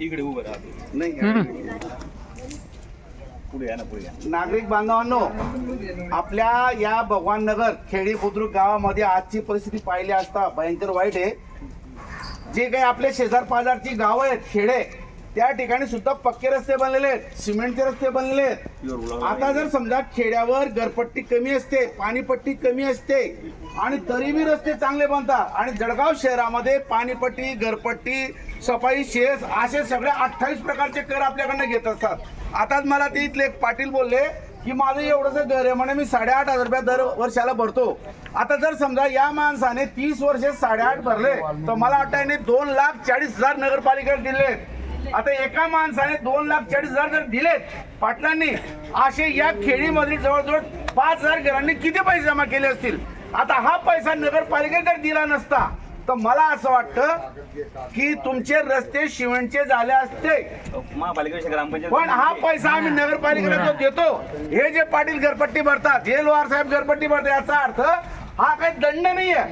इकडे उभं राहतो नाही पुढे या ना पुढे या. नागरिक बांधवांनो आपल्या या भगवान नगर खेडी बुद्रुक गावामध्ये आजची परिस्थिती पाहिली असता भयंकर वाईट आहे. जे काही आपल्या शेजार पाजारची गावं आहेत खेडे त्या ठिकाणी सुद्धा पक्के रस्ते बनलेले आहेत सिमेंटचे रस्ते बनलेले आहेत. आता जर समजा खेड्यावर घरपट्टी कमी असते पाणीपट्टी कमी असते आणि तरी बी रस्ते चांगले बनतात आणि जळगाव शहरामध्ये पाणीपट्टी घरपट्टी सफाई शेस असे सगळे अठ्ठावीस प्रकारचे कर आपल्याकडनं घेत असतात. आताच मला ते इथले एक पाटील बोलले की माझं एवढंच घर आहे म्हणे मी साडेआठ हजार रुपये दर वर्षाला भरतो. आता जर समजा या माणसाने तीस वर्षे साडेआठ भरले तर मला वाटतं याने दोन लाख चाळीस हजार नगरपालिकेला दिले आता एका माणसाने दोन लाख चाळीस हजार जर दिलेत पाटलांनी असे या खेडीमध्ये जवळजवळ पाच हजार घरांनी किती पैसे जमा केले असतील? आता हा पैसा नगरपालिकेत जर दिला नसता तर मला असं वाटतं की तुमचे रस्ते शिवणचे झाले असते. पण हा पैसा आम्ही नगरपालिकेला जो देतो हे जे पाटील घरपट्टी भरतात हे लोहार साहेब घरपट्टी भरतात याचा अर्थ हा काही दंड नाहीये.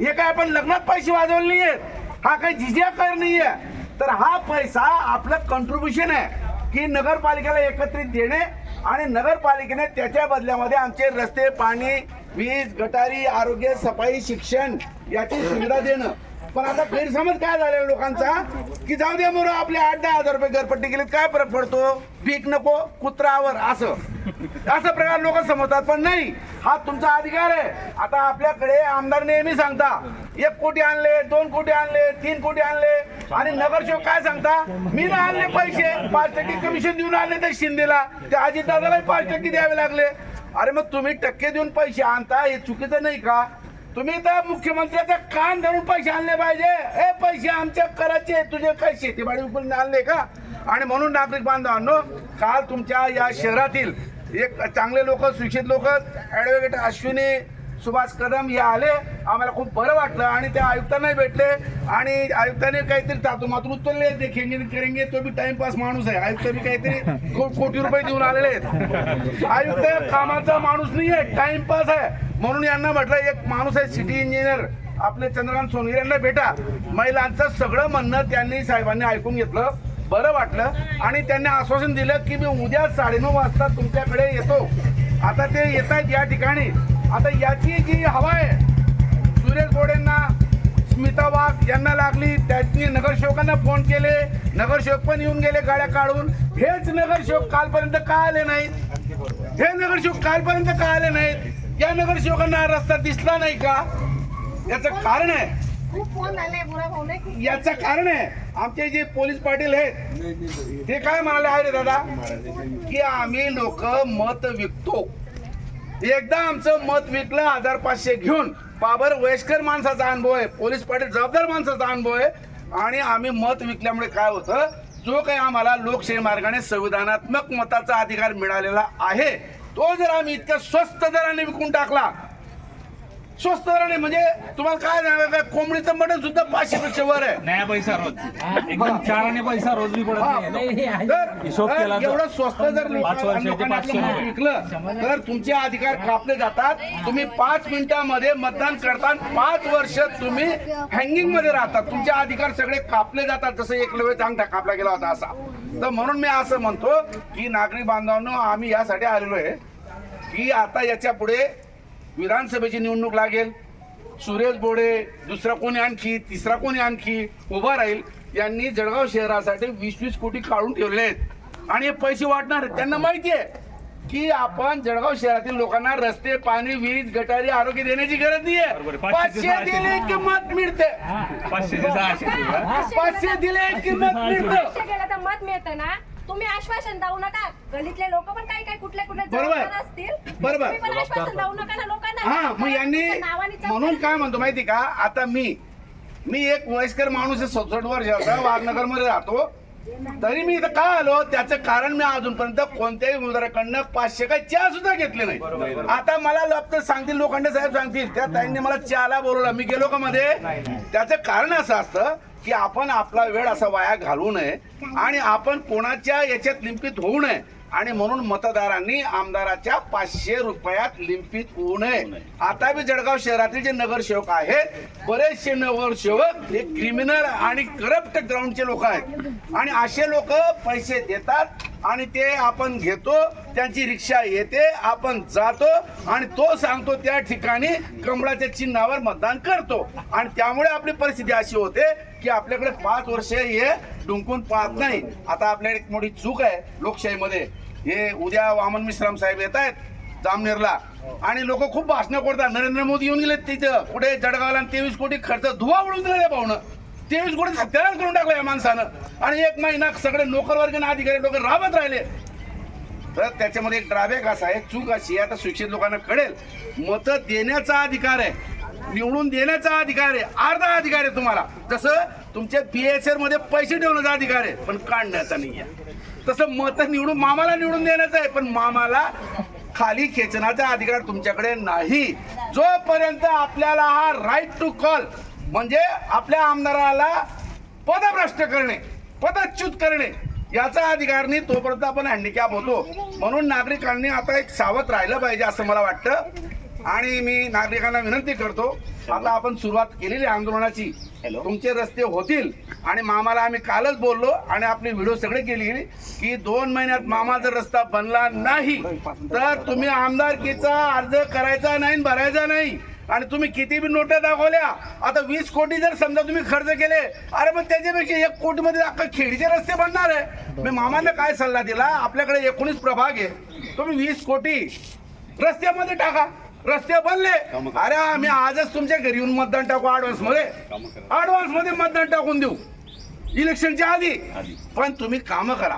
हे काय आपण लग्नात पैसे वाजवले नाहीये हा काही जिजिया कर नाहीये. तर हा पैसा आपलं कॉन्ट्रीब्युशन आहे की नगरपालिकेला एकत्रित देणे आणि नगरपालिकेने त्याच्या बदल्यामध्ये आमचे रस्ते पाणी वीज गटारी आरोग्य सफाई शिक्षण याची सुविधा देणं. पण आता गैरसमज काय झालेला लोकांचा? की जाऊ दे म्हणून आपले आठ दहा हजार रुपये घरपट्टी गेले काय फरक पडतो? भीक नको कुत्रावर असं. असं प्रकार लोक समजतात पण नाही. हा तुमचा अधिकार आहे. आता आपल्याकडे आमदार नेहमी सांगता एक कोटी आणले दोन कोटी आणले तीन कोटी आणले. आणि नगरसेवक काय सांगता? मी ना आणले पैसे पाच टक्के कमिशन देऊन आणले ते शिंदेला. त्या अजितदादाला पाच टक्के द्यावे लागले. अरे मग तुम्ही टक्के देऊन पैसे आणता हे चुकीचं नाही का? तुम्ही तर मुख्यमंत्र्याचा कान धरून पैसे आणले पाहिजे. हे पैसे आमच्या करायचे तुझे काय शेतीबाडी उपरून आणले का? आणि म्हणून नागरिक बांधवांनो काल तुमच्या या शहरातील एक चांगले लोक सुशिक्षित लोक ॲडव्होकेट अश्विनी सुभाष कदम हे आले. आम्हाला खूप बरं वाटलं आणि त्या आयुक्तांनाही भेटले. आणि आयुक्तांनी काहीतरी तातू मातृत्व उचलले खेंगेन करेंगे तो बी टाइमपास माणूस आहे. आयुक्त बी काहीतरी खूप कोटी रुपये देऊन आलेले आहेत. आयुक्त कामाचा माणूस नाही आहे टाइमपास आहे. म्हणून यांना म्हटलं एक माणूस आहे सिटी इंजिनियर आपले चंद्रकांत सोनगिरे यांना भेटा. महिलांचं सगळं म्हणणं त्यांनी साहेबांनी ऐकून घेतलं. बरं वाटलं. आणि त्यांनी आश्वासन दिलं की मी उद्या साडेनऊ वाजता तुमच्याकडे येतो. आता ते येत आहेत या ठिकाणी. आता याची जी हवा आहे सुरेश गोडेंना स्मिता वाघ यांना लागली. त्यांनी नगरसेवकांना फोन केले. नगरसेवक पण येऊन गेले गाड्या काढून. हेच नगरसेवक कालपर्यंत का आले नाहीत? हे नगरसेवक कालपर्यंत का आले नाहीत? या नगरसेवकांना रस्ता दिसला नाही का? याचं कारण आहे. याचं कारण आहे आमचे जे पोलीस पाटील आहेत ते काय म्हणाले आहे रे दादा की आम्ही लोक मत विकतो. एकदा आमचं मत विकलं हजार पाचशे घेऊन बाबर वयस्कर माणसाचा अनुभव आहे पोलीस पाटील जबाबदार माणसाचा अनुभव आहे. आणि आम्ही मत विकल्यामुळे काय होतं जो काही आम्हाला लोकशाही मार्गाने संविधानात्मक मताचा अधिकार मिळालेला आहे तो जर आम्ही इतक्या स्वस्त दराने विकून टाकला स्वस्त दराने म्हणजे तुम्हाला काय काय कोंबडीचं मटण सुद्धा पाचशे पेक्षा वर आहे. नया पैसा रोज. एकदम चार आणि पैसा रोज बी पडत हा. नाही. तर हिशोब केला तर. एवढं स्वस्त जर पाच वर्षाचे लोकांना पाचशे आपलं मत विकलं तर तुमचे अधिकार कापले जातात. तुम्ही पाच मिनिटामध्ये मतदान करता पाच वर्ष तुम्ही हँगिंगमध्ये राहतात. तुमचे अधिकार सगळे कापले जातात जसं एक लवे चांगला कापला गेला होता असा. तर म्हणून मी असं म्हणतो की नागरिक बांधवांनो आम्ही यासाठी आलेलो आहे की आता याच्यापुढे विधानसभेची निवडणूक लागेल. सुरेश बोडे दुसरा कोणी आणखी तिसरा कोणी आणखी उभा राहील यांनी जळगाव शहरासाठी वीस वीस कोटी काढून ठेवले आहेत. आणि हे पैसे वाटणार आहेत. त्यांना माहिती आहे की आपण जळगाव शहरातील लोकांना रस्ते पाणी वीज गटारी आरोग्य देण्याची गरज नाही बरोबर आहे. आहे. पाचशे दिले की मत मिळते. पाचशे दिले. की मत मिळतं. पैसे गेला तर मत मिळतं ना? तुम्ही आश्वासन देऊ नका. गलीतले लोक पण काही काही कुठले कुठले बरोबर. बरोबर. आश्वासन देऊ नका ना हा मग यांनी म्हणून काय म्हणतो माहिती का? आता मी मी एक वयस्कर माणूस आहे सदुसष्ट वर्षाचा वाघनगरमध्ये राहतो. तरी मी इथं का आलो? त्याचं कारण मी अजूनपर्यंत कोणत्याही उमेदवाराकडनं पाचशे काय चहा सुद्धा घेतले नाही. आता मला लपत सांगतील लोखंडे साहेब सांगतील. त्या ताईंनी मला चहाला बोलवलं. मी गेलो का मध्ये? त्याचं कारण असं असतं की आपण आपला वेळ असा वाया घालवू नये आणि आपण कोणाच्या याच्यात लिंपित होऊ नये. आणि म्हणून मतदारांनी आमदाराच्या पाचशे रुपयात लिंपित होऊ नये. आता बी जळगाव शहरातील जे नगरसेवक आहेत बरेचसे नगरसेवक हे क्रिमिनल आणि करप्ट ग्राउंडचे लोक आहेत. आणि असे लोक पैसे देतात आणि ते आपण घेतो त्यांची रिक्षा येते आपण जातो आणि तो सांगतो त्या ठिकाणी कमळाच्या चिन्हावर मतदान करतो. आणि त्यामुळे आपली परिस्थिती अशी होते की आपल्याकडे पाच वर्ष हे डुंकून पाहत नाही. आता आपल्याकडे एक मोठी चूक आहे लोकशाहीमध्ये. हे उद्या वामन मिश्राम साहेब येत आहेत जामनेरला. आणि लोक खूप भाषणं करतात. नरेंद्र मोदी येऊन गेले तिथं. कुठे जळगावला तेवीस कोटी खर्च धुवा उडून दिला पाहुणं तेवीस कोटी सत्यानाश करून टाकलं या माणसानं. आणि एक महिना सगळे नोकरवर्ग आणि अधिकारी लोक राबत राहिले. तर त्याच्यामध्ये एक ड्रॉबॅक असा आहे. चूक अशी आता शिक्षित लोकांना कळेल. मतं देण्याचा अधिकार आहे. निवडून देण्याचा अधिकार आहे. अर्धा अधिकार आहे तुम्हाला. जसं तुमच्या पीएचआरमध्ये पैसे ठेवण्याचा अधिकार आहे पण काढण्याचा नाही आहे. तसं मत निवडून मामाला निवडून देण्याचं आहे पण मामाला खाली खेचण्याचा अधिकार तुमच्याकडे नाही. जोपर्यंत आपल्याला हा राईट टू कॉल म्हणजे आपल्या आमदाराला पदभ्रष्ट करणे पदच्युत करणे याचा अधिकार नाही तोपर्यंत आपण हँडिकॅप होतो. म्हणून नागरिकांनी आता एक सावध राहिलं पाहिजे असं मला वाटतं. आणि मी नागरिकांना विनंती करतो आता आपण सुरुवात केलेली आंदोलनाची. तुमचे रस्ते होतील आणि मामाला आम्ही कालच बोललो आणि आपली व्हिडिओ सगळे केली की दोन महिन्यात मामा जर रस्ता बनला नाही तर तुम्ही आमदारकीचा अर्ज करायचा नाही आणि भरायचा नाही. आणि तुम्ही किती बी नोटा दाखवल्या आता वीस कोटी जर समजा तुम्ही खर्च केले अरे मग त्याच्यापेक्षा एक कोटी मध्ये अख्खा खेडीचे रस्ते बनणार आहे. मी मामाने काय सल्ला दिला? आपल्याकडे एकोणीस प्रभाग आहे. तुम्ही वीस कोटी रस्त्यामध्ये टाका. रस्ते बनले. अरे आम्ही आजच तुमच्या घरी येऊन मतदान टाकू ऍडव्हान्समध्ये. ऍडव्हान्समध्ये मतदान टाकून देऊ. इलेक्शनच्या आधी. आधी. पण तुम्ही कामं करा.